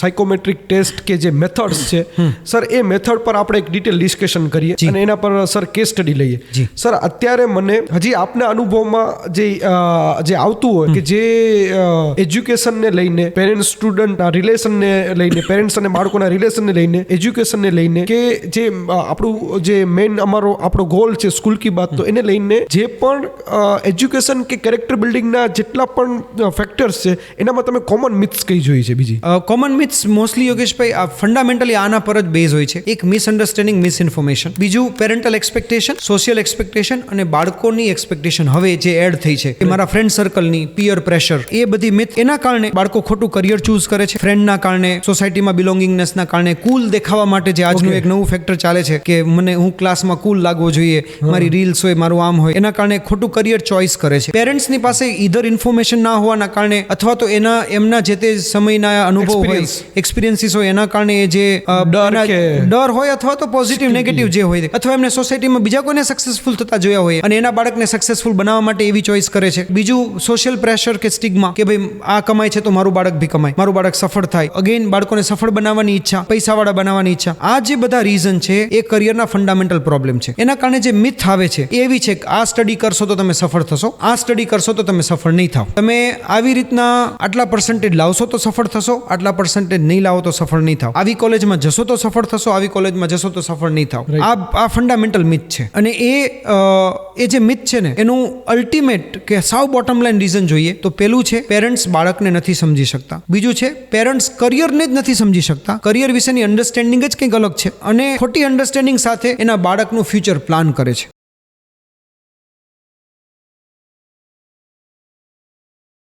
Psychometric test કે જે methods છે સર એ મેથડ પર આપણે એક ડિટેલ ડિસ્કશન કરીએ અને એના પર સર કેસ સ્ટડી લઈએ. સર અત્યારે મને હજી આપના અનુભવમાં જે જે આવતું હોય કે જે એજ્યુકેશનને લઈને પેરેન્ટ્સ સ્ટુડન્ટ રિલેશનને લઈને પેરેન્ટ્સ અને બાળકોના રિલેશનને લઈને એજ્યુકેશનને લઈને કે જે આપણું જે મેઇન અમારો આપણો ગોલ છે સ્કૂલ કી બાત તો એને લઈને જે પણ એજ્યુકેશન કે કેરેક્ટર બિલ્ડિંગના જેટલા પણ ફેક્ટર્સ છે એનામાં તમે કોમન મિથ્સ કઈ જોઈ છે બીજી? કોમન મિથ્સ મોસ્ટલી યોગેશભાઈ આ ફંડામેન્ટલી આના પર જ બેઝ હોય છે. એક મિસઅન્ડરસ્ટેન્ડિંગ મિસઇન્ફોર્મેશન બીજું પેરેન્ટલ એક્સપેક્ટેશન સોશિયલ એક્સપેક્ટેશન અને બાળકોની એક્સપેક્ટેશન હવે જે એડ થઈ છે. મારા ફ્રેન્ડ સર્કલની પિયર પ્રેશર એ બધી મિથ એના કારણે બાળકો ખોટું કરિયર ચૂઝ કરે છે. ફ્રેન્ડના કારણે સોસાયટીમાં બિલોંગિંગનેસના કારણે કુલ દેખાવા માટે જે આજનું એક નવું ફેક્ટર ચાલે છે કે મને હું ક્લાસમાં કુલ લાગવો જોઈએ, મારી રીલ્સ હોય, મારું આમ હોય, એના કારણે ખોટું કરિયર ચોઇસ કરે છે. પેરેન્ટ્સની પાસે ઈધર ઇન્ફોર્મેશન ના હોવાના કારણે અથવા તો એના, એમના જે તે સમયના અનુભવ Experience. એક્સપિરિયન્સીસ હોય એના કારણે એ જે ડર કે- ડર હોય અથવા તો પોઝિટિવ નેગેટિવ જે હોય અથવા એમને સોસાયટીમાં બીજા કોઈને સક્સેસફુલ થતા જોયા હોય અને એના બાળકને સક્સેસફુલ બનાવવા માટે એવી ચોઇસ કરે છે. બીજું સોશિયલ પ્રેશર કે સ્ટિગ્મા કે ભાઈ આ કમાય છે તો મારું બાળક બી કમાય મારું બાળક સફળ થાય. અગેન બાળકોને સફળ બનાવવાની ઈચ્છા પૈસાવાળા બનાવવાની ઈચ્છા. આ જે બધા રીઝન છે એ કરિયરના ફંડામેન્ટલ પ્રોબ્લેમ છે. એના કારણે જે મિથ આવે છે એ એવી છે કે આ સ્ટડી કરશો તો તમે સફળ થશો આ સ્ટડી કરશો તો તમે સફળ નહીં થાવ. તમે આવી રીતના આટલા પર્સન્ટેજ લાવશો તો સફળ થશો આટલા પર્સન્ટેજ નહીં લાવો તો સફળ નહીં થાવ. આવી કોલેજમાં જશો તો સફળ થશો આવી કોલેજમાં જશો તો સફળ નહીં થાવ. આ આ ફંડામેન્ટલ મિથ છે. અને એ એ જે મિથ છે ને એનું અલ્ટિમેટ કે સાવ બોટમ લાઈન રીઝન જોઈએ તો પેલું છે પેરેન્ટ્સ બાળકને નથી સમજી શકતા. બીજું છે પેરેન્ટ્સ કરિયરને જ નથી સમજી શકતા. કરિયર વિશેની અન્ડરસ્ટેન્ડિંગ જ કંઈક અલગ છે. અને ખોટી અન્ડરસ્ટેન્ડિંગ સાથે એના બાળકનું ફ્યુચર પ્લાન કરે છે.